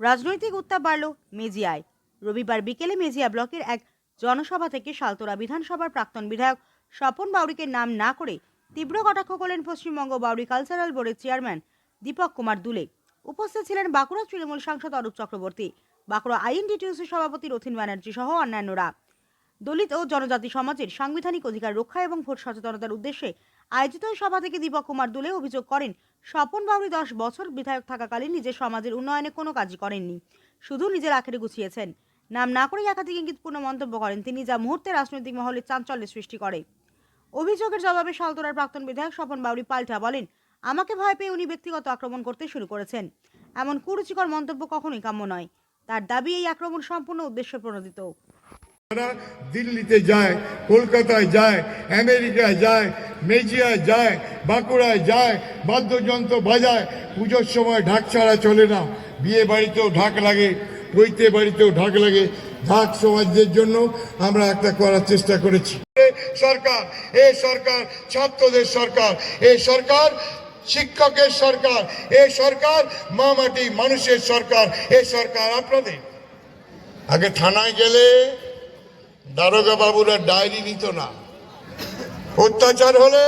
রাজনৈতিক উত্তাপ বাড়ল মেজিয়ায়। রবিবার বিকেলে মেজিয়া ব্লকের এক জনসভা থেকে সালতোরা বিধানসভার প্রাক্তন বিধায়ক স্বপন বাউরিকে নাম না করে তীব্র কটাক্ষ করলেন পশ্চিমবঙ্গ বাউরি কালচারাল বোর্ডের চেয়ারম্যান দীপক কুমার দুলে। উপস্থিত ছিলেন বাঁকুড়া তৃণমূল সাংসদ অরূপ চক্রবর্তী, বাঁকুড়া আইএনডিটিউসি সভাপতি রথিন ব্যানার্জি সহ অন্যান্যরা। দলিত ও জনজাতি সমাজের সাংবিধানিক অধিকার রক্ষা এবং ভোট সচেতনতার উদ্দেশ্যে আয়োজিত সভা থেকে দীপক কুমার দুলে অভিযোগ করেন, স্বপন বাউরি দশ বছর বিধায়ক থাকাকালীন নিজের সমাজের উন্নয়নে কোনো কাজই করেননি। শুধু নিজের আখেরে গুছিয়েছেন। নাম না করেই একাধিক ইঙ্গিতপূর্ণ মন্তব্য করেন। তিনি যা মুহূর্তে রাজনৈতিক মহলে চাঞ্চল্যের সৃষ্টি করে। অভিযোগের জবাবে সালতোরার প্রাক্তন বিধায়ক স্বপন বাউরি পাল্টা বলেন, আমাকে ভয় পেয়ে উনি ব্যক্তিগত আক্রমণ করতে শুরু করেছেন। এমন কুরুচিকর মন্তব্য কখনোই কাম্য নয়। তার দাবি এই আক্রমণ সম্পূর্ণ উদ্দেশ্য প্রণোদিত তারা দিল্লিতে যায়, কলকাতায় যায়, আমেরিকায় যায়, মেজিয়ায় যায়, বাঁকুড়ায় যায়, বাদ্যযন্ত্র বাজায়, পুজোর সময় ঢাক ছাড়া চলে না। বিয়ে বাড়িতেও ঢাক লাগে পৈতে বাড়িতেও ঢাক লাগে। ঢাক সমাজদের জন্য আমরা একটা করার চেষ্টা করেছি। সরকার, এ সরকার ছাত্রদের সরকার, এ সরকার শিক্ষকের সরকার, এ সরকার মা মাটি মানুষের সরকার, এ সরকার আপনাদের। আগে থানায় গেলে দারোগা বাবুরা ডায়েরি নিত না। অত্যাচার হলে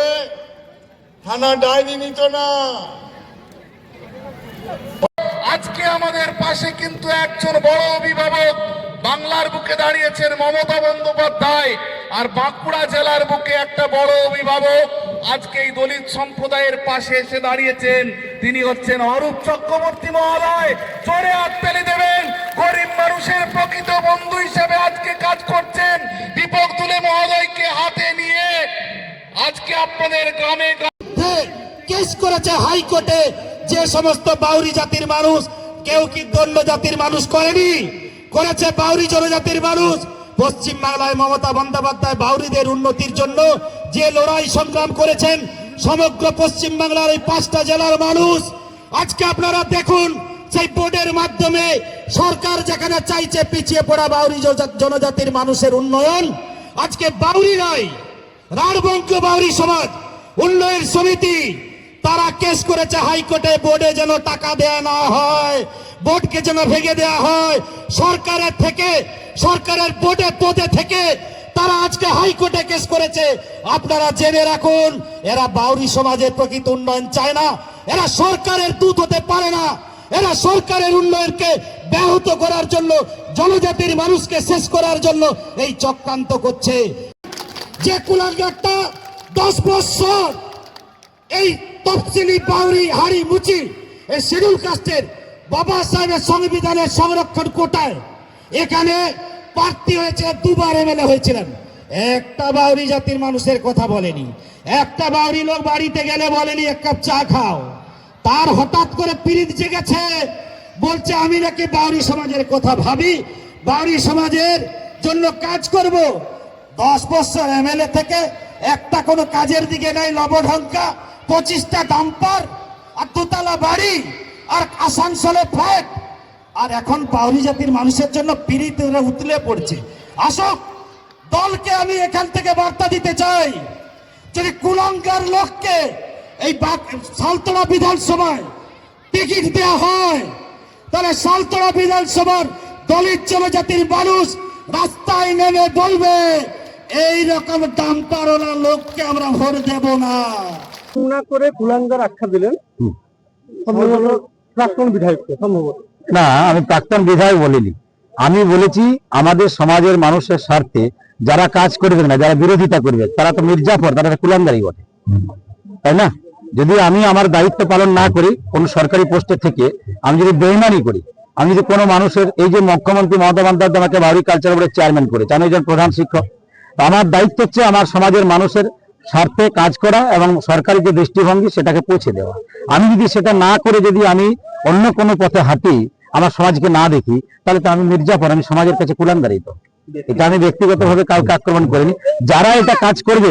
থানা ডায়েরি নিত না। আজকে আমাদের পাশে কিন্তু একজন বড় অভিভাবক বাংলার বুকে দাঁড়িয়েছেন মমতা বন্দ্যোপাধ্যায়। আর বাঁকুড়া জেলার বুকে একটা বড় অভিভাবক আজকে এই দলিত সম্প্রদায়ের পাশে এসে দাঁড়িয়েছেন। তিনি হচ্ছেন অরূপ চক্রবর্তী মহোদয় জোরে হাত পেলে দেবেন। গরিব মানুষের প্রকৃত বন্ধু হিসেবে আজকে কাজ করছেন। দীপক তুলে মহোদয়কে হাতে নিয়ে আজকে আপনাদের গ্রামে কেস করেছে হাইকোর্টে, যে সমস্ত বাউরি জাতির মানুষ, কেউ কি দণ্ড জাতির মানুষ করেনি? করেছে বাউরি জনজাতির মানুষ। পশ্চিম বাংলায় মমতা বন্দ্যোপাধ্যায় বাউরিদের উন্নতির জন্য যে লড়াই সংগ্রাম করেছেন সমগ্র পশ্চিম বাংলার এই পাঁচটা জেলার মানুষ, আজকে আপনারা দেখুন সেই বোর্ডের মাধ্যমে সরকার যেখানে চাইছে পিছিয়ে পড়া বাউরি জনজাতির মানুষের উন্নয়ন, আজকে বাউরি নয় রাঢ়বঙ্গ বাউরি সমাজ উন্নয়ন সমিতি, তারা কেস করেছে হাইকোর্টে বোর্ডে যেন টাকা দেয়া না হয়, বোর্ডকে যেন ভেঙে দেয়া হয়, সরকারের থেকে, সরকারের বোর্ডে পদে থেকে তারা আজকে হাইকোর্টে কেস করেছে। আপনারা জেনে রাখুন, এরা বাউরি সমাজের প্রকৃত উন্নয়ন চায় না। এরা সরকারের দূত হতে পারে না। এরা সরকারের উন্নয়নকে ব্যাহত করার জন্য, জনজাতির মানুষকে শেষ করার জন্য এই চক্রান্ত করছে। যে কুলাঙ্গারটা দশ বছর এই তফসিলি বাউরি হাড়ি মুচি এই শিডিউল কাস্টের বাবা সাহেবের সংবিধানের সংরক্ষণ কোটায়, এখানে প্রার্থী হয়েছে, দুবার এমএলএ হয়েছিলেন। একটা বাউরি জাতির মানুষের কথা বলেনি। একটা বাউরি লোক বাড়িতে গেলে বলেনি, এক কাপ চা খাও। তার হঠাৎ করে পিরিত জেগেছে। বলছে, আমি নাকি বাউরি সমাজের কথা ভাবি। বাউরি সমাজের জন্য কাজ করব। দশ বছর এমএলএ থেকে একটা কোনো কাজের দিকে নেই, লবঢঙ্কা, পঁচিশটা ডাম্পার, আর দোতলা বাড়ি, আর আসানসোলে ফ্ল্যাট। আর এখন বাউরি জাতির মানুষের জন্য পিড়িত উতলে পড়ছে। আসক দলকে আমি এখান থেকে বার্তা দিতে চাই। যদি কুলঙ্কার লোককে এই সালতোড়া বিধানসভায় টিকিট দেওয়া হয় তাহলে সালতোড়া বিধানসভার দলিত জনজাতির মানুষ রাস্তায় নেমে বলবে এই রকম ডাম্পারওয়ালা লোককে আমরা ভোট দেব না। না করে কুলাঙ্গার আখ্যা দিলেন। সম্ভবত প্রাক্তন বিধায়ককে সম্ভবত। না, আমি প্রাক্তন বিধায়ক বলিনি। আমি বলেছি, আমাদের সমাজের মানুষের স্বার্থে যারা কাজ করবে না, যারা বিরোধিতা করবে, তারা তো মির্জাফর, তারা তো কুলাঙ্গারি বটে। তাই না? যদি আমি আমার দায়িত্ব পালন না করি, কোন সরকারি পোস্টে থেকে, আমি যদি বেইমানি করি, আমি যদি কোনো মানুষের, এই যে মুখ্যমন্ত্রী মমতা বন্দ্যোপাধ্যায় আমাকে বাউরি কালচার বোর্ডের চেয়ারম্যান করেছে, আমি একজন প্রধান শিক্ষক আমার দায়িত্ব হচ্ছে আমার সমাজের মানুষের স্বার্থে কাজ করা এবং সরকারি যে দৃষ্টিভঙ্গি, সেটাকে পৌঁছে দেওয়া। আমি যদি সেটা না করে যদি আমি অন্য কোনো পথে হাঁটি আমার সমাজকে না দেখি তাহলে তো আমি মির্জাফর আমি সমাজের কাছে কুলাঙ্গারি তো। এটা আমি ব্যক্তিগতভাবে কাউকে আক্রমণ করিনি। যারা এটা কাজ করবে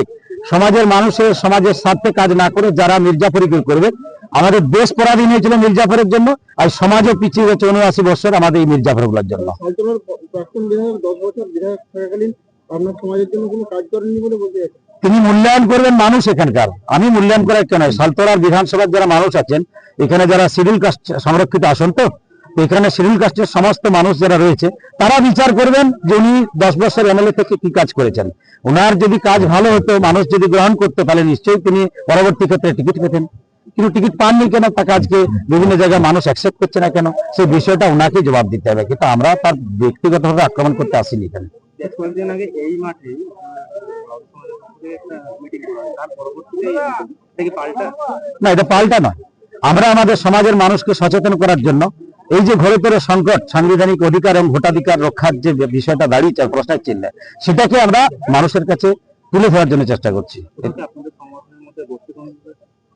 সমাজের মানুষের সমাজের স্বার্থে কাজ না করে যারা মির্জাফরি করবে আমাদের দেশ পরাধীন হয়েছিল মির্জাফরের জন্য আর সমাজও পিছিয়ে গেছে উনআশি বছর আমাদের এই মির্জাফরগুলোর জন্য তিনি মূল্যায়ন করবেন মানুষ এখানকার। আমি মূল্যায়ন করার কেন? সালতোরার বিধানসভার যারা মানুষ আছেন এখানে যারা সিভিল কাস্ট সংরক্ষিত আসন তো এখানে শিডিউল কাস্টের সমস্ত মানুষ যারা রয়েছে তারা বিচার করবেন যে উনি দশ বছর এমএলএ থেকে কি কাজ করেছেন। ওনার যদি কাজ ভালো হতো মানুষ যদি গ্রহণ করতো তাহলে নিশ্চয়ই তিনি পরবর্তী ক্ষেত্রে টিকিট পেতেন। কিন্তু টিকিট পাননি কেন? তাকে আজকে বিভিন্ন জায়গায় মানুষ অ্যাকসেপ্ট করছে না কেন? সেই বিষয়টা ওনাকে জবাব দিতে হবে। কিন্তু আমরা তার ব্যক্তিগতভাবে আক্রমণ করতে আসিনি এখানে। কয়েকদিন আগে এই মাঠে না এটা পাল্টা নয়। আমরা আমাদের সমাজের মানুষকে সচেতন করার জন্য এই যে ঘরে ঘোরতর সংকট, সাংবিধানিক অধিকার এবং ভোটাধিকার রক্ষার যে বিষয়টা দাঁড়িয়েছে প্রশ্নের চিহ্নে, সেটাকে আমরা মানুষের কাছে তুলে ধরার জন্য চেষ্টা করছি।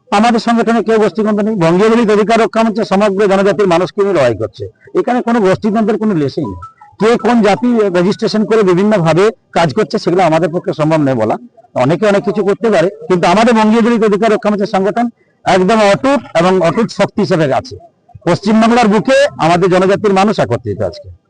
আমাদের সংগঠনে কেউ গোষ্ঠীদ্বন্দ্ব নেই বঙ্গীয় অধিকার রক্ষা মঞ্চে সমগ্র জনজাতির মানুষকে নিয়ে লড়াই করছে। এখানে কোনো গোষ্ঠীদ্বন্দ্বের কোনো লেসেই নেই। কে কোন জাতি রেজিস্ট্রেশন করে বিভিন্ন ভাবে কাজ করছে সেগুলো আমাদের পক্ষে সম্ভব নয় বলা। অনেকে অনেক কিছু করতে পারে, কিন্তু আমাদের বঙ্গীয় অধিকার রক্ষা মঞ্চের সংগঠন একদম অটুট এবং অটুট শক্তি হিসেবে আছে। পশ্চিমবাংলার বুকে আমাদের জনজাতির মানুষ একত্রিত আজকে।